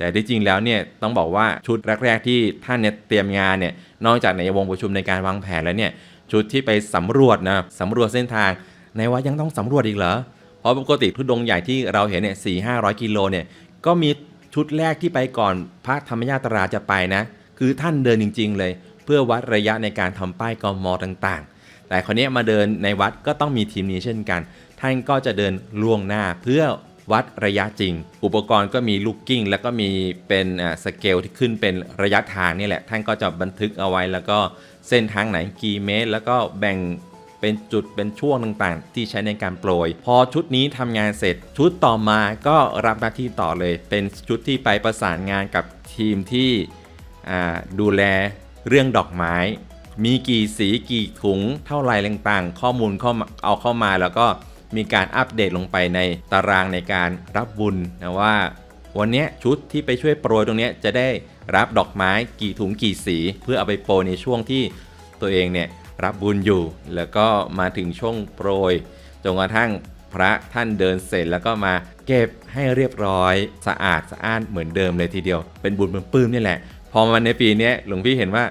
แต่ที่จริงแล้วเนี่ยต้องบอกว่าชุดแรก ๆ ที่ท่านเนี่ยเตรียมงานเนี่ยนอกจากในวงประชุมในการวางแผนแล้วเนี่ยชุดที่ไปสำรวจนะสำรวจเส้นทางในวัดยังต้องสำรวจอีกเหรอเพราะปกติทุดงใหญ่ที่เราเห็นเนี่ยสี่ห้าร้อยกิโลเนี่ยก็มีชุดแรกที่ไปก่อนพระธรรมยาตราจะไปนะ คือท่านเดินจริง ๆ เลย เพื่อวัดระยะในการทำป้ายกมต่างๆ แต่คนนี้มาเดินในวัดก็ต้องมีทีมนี้เช่นกัน ท่านก็จะเดินล่วงหน้าเพื่อ วัดระยะจริง อุปกรณ์ก็มีลูกกิ้งแล้วก็มีเป็นสเกลที่ขึ้นเป็นระยะทางนี่แหละ ท่านก็จะบันทึกเอาไว้แล้วก็เส้นทางไหนกี่เมตร แล้วก็แบ่งเป็นจุดเป็นช่วงต่างๆ ที่ใช้ในการโปรย พอชุดนี้ทำงานเสร็จ ชุดต่อมาก็รับหน้าที่ต่อเลย เป็นชุดที่ไปประสานงานกับทีมที่ดูแลเรื่องดอกไม้ มีกี่สีกี่ถุงเท่าไรต่างๆ ข้อมูลเข้ามาเอาเข้ามาแล้วก็ มีการอัปเดตลงไปในตารางในการรับบุญนะว่า วันนี้ชุดที่ไปช่วยโปรยตรงนี้จะได้รับดอกไม้กี่ถุงกี่สี เพื่อเอาไปโปรยในช่วงที่ตัวเองเนี่ยรับบุญอยู่ แล้วก็มาถึงช่วงโปรยจนกระทั่งพระท่านเดินเสร็จแล้วก็มาเก็บให้เรียบร้อยสะอาดสะอ้านเหมือนเดิมเลยทีเดียว เป็นบุญเป็นปื้มนี่แหละ พอมาในปีนี้หลวงพี่เห็นว่า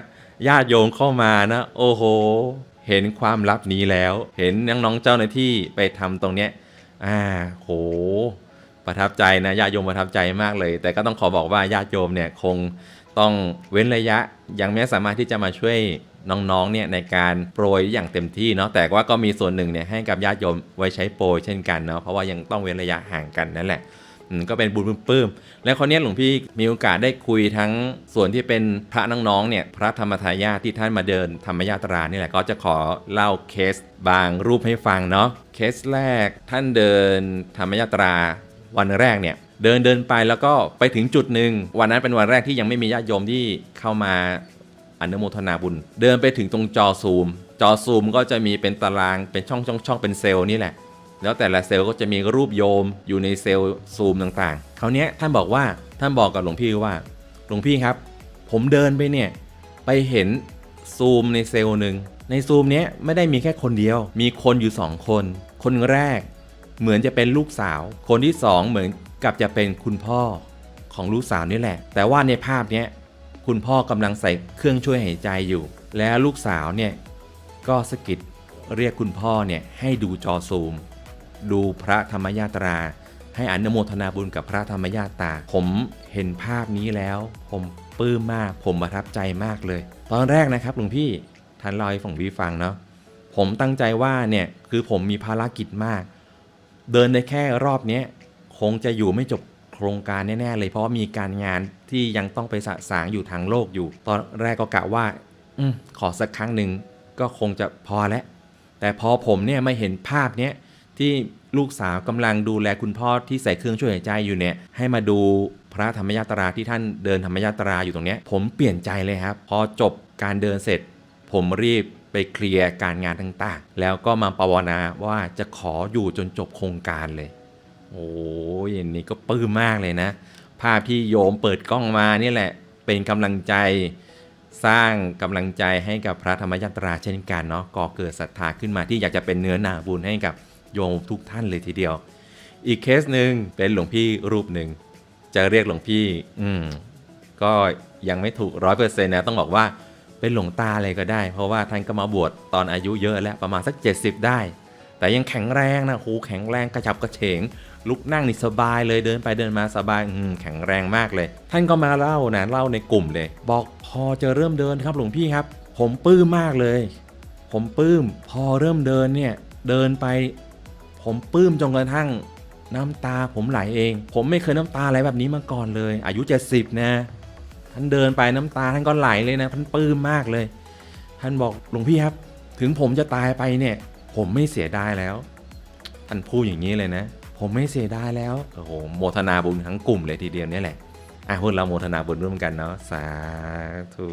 ญาติโยมเข้ามานะ โอ้โห เห็นความลับนี้แล้ว เห็นน้องๆเจ้าหน้าที่ไปทำตรงเนี้ยอ่าโหประทับใจนะญาติโยมประทับใจมากเลย แต่ก็ต้องขอบอกว่าญาติโยมเนี่ยคงต้องเว้นระยะยังไม่สามารถที่จะมาช่วยน้องๆเนี่ยในการโปรยอย่างเต็มที่เนาะแต่ว่าก็มีส่วนหนึ่งเนี่ยให้กับญาติโยมไว้ใช้โปรยเช่นกันเนาะเพราะว่ายังต้องเว้นระยะห่างกันนั่นแหละ ก็เป็นบุญปลื้มๆแล้วคราวนี้หลวงพี่มีโอกาสได้คุยทั้งส่วนที่เป็นพระน้องๆเนี่ยพระธรรมทายาทที่ท่านมาเดินธรรมยาตรานี่แหละก็จะขอเล่าเคสบางรูปให้ฟังเนาะเคสแรกท่านเดินธรรมยาตราวันแรกเนี่ยเดินเดินไปแล้วก็ไปถึงจุดหนึ่งวันนั้นเป็นวันแรกที่ยังไม่มีญาติโยมที่เข้ามาอนุโมทนาบุญ เดินไปถึงตรงจอซูม จอซูมก็จะมีเป็นตารางเป็นช่องช่องช่องเป็นเซลล์นี่แหละ แล้วแต่ละเซลล์ก็จะมีรูปโยมอยู่ในเซลล์ซูมต่างๆคราวนี้ท่านบอกว่าท่านบอกกับหลวงพี่ว่า หลวงพี่ครับ ผมเดินไปเนี่ยไปเห็นซูมในเซลล์หนึ่งในซูมเนี้ยไม่ได้มีแค่คนเดียว มีคนอยู่สองคน คนแรก เหมือนจะเป็นลูกสาว คนที่สองเหมือนกับจะเป็นคุณพ่อของลูกสาวนี่แหละ แต่ว่าในภาพเนี้ยคุณพ่อกำลังใส่เครื่องช่วยหายใจอยู่ แล้วลูกสาวเนี่ยก็สะกิดเรียกคุณพ่อเนี่ยให้ดูจอซูม ดูพระธรรมยาตรา ให้อนุโมทนาบุญกับพระธรรมยาตราผมเห็นภาพนี้แล้ว ผมปลื้มมากผมประทับใจมากเลย ตอนแรกนะครับหลวงพี่ท่านเล่าให้ผมพี่ฟังเนาะผมตั้งใจว่าเนี่ยคือผมมีภารกิจมาก เดินได้แค่รอบนี้คงจะอยู่ไม่จบโครงการแน่ๆเลยเพราะมีการงานที่ยังต้องไปสะสางอยู่ทางโลกอยู่ ตอนแรกก็กะว่าอขอสักครั้งหนึ่งก็คงจะพอแล้วแต่พอผมเนี่ยไม่เห็นภาพเนี้ย ที่ลูกสาวกำลังดูแลคุณพ่อที่ใส่เครื่องช่วยหายใจอยู่เนี่ยให้มาดูพระธรรมยาตราที่ท่านเดินธรรมยาตราอยู่ตรงเนี้ยผมเปลี่ยนใจเลยครับ พอจบการเดินเสร็จ ผมรีบไปเคลียร์การงานต่างๆ แล้วก็มาภาวนาว่าจะขออยู่จนจบโครงการเลย โอ้ยนี้ก็ปลื้มมากเลยนะ ภาพที่โยมเปิดกล้องมานี่แหละ เป็นกำลังใจสร้างกำลังใจให้กับพระธรรมยาตราเช่นกันเนาะก่อเกิดศรัทธาขึ้นมาที่อยากจะเป็นเนื้อนาบุญให้กับ โยมทุกท่านเลยทีเดียว อีกเคสหนึ่งเป็นหลวงพี่รูปหนึ่งจะเรียกหลวงพี่ อืมก็ยังไม่ถูกร้อยเปอร์เซ็นต์นะต้องบอกว่าเป็นหลวงตาอะไรก็ได้ เพราะว่าท่านก็มาบวชตอนอายุเยอะแล้วประมาณสัก 70 ได้ แต่ยังแข็งแรงนะโหแข็งแรงกระฉับกระเฉง ลุกนั่งนี่สบายเลยเดินไปเดินมาสบายแข็งแรงมากเลย ท่านก็มาเล่านะเล่าในกลุ่มเลย บอกพอจะเริ่มเดินครับหลวงพี่ครับ ผมปลื้มมากเลย ผมปลื้มพอเริ่มเดินเนี่ยเดินไป ผมปลื้มจนกระทั่งน้ำตาผมไหลเอง ผมไม่เคยน้ำตาไหลแบบนี้มาก่อนเลย อายุ 70 นะ ท่านเดินไปน้ำตาท่านก็ไหลเลยนะ ท่านปลื้มมากเลย ท่านบอกหลวงพี่ครับ ถึงผมจะตายไปเนี่ย ผมไม่เสียดายแล้ว ท่านพูดอย่างนี้เลยนะ ผมไม่เสียดายแล้ว โอ้โห โมทนาบุญทั้งกลุ่มเลยทีเดียวนี่แหละ อะพวกเราโมทนาบุญร่วมกันเนาะ สาธุ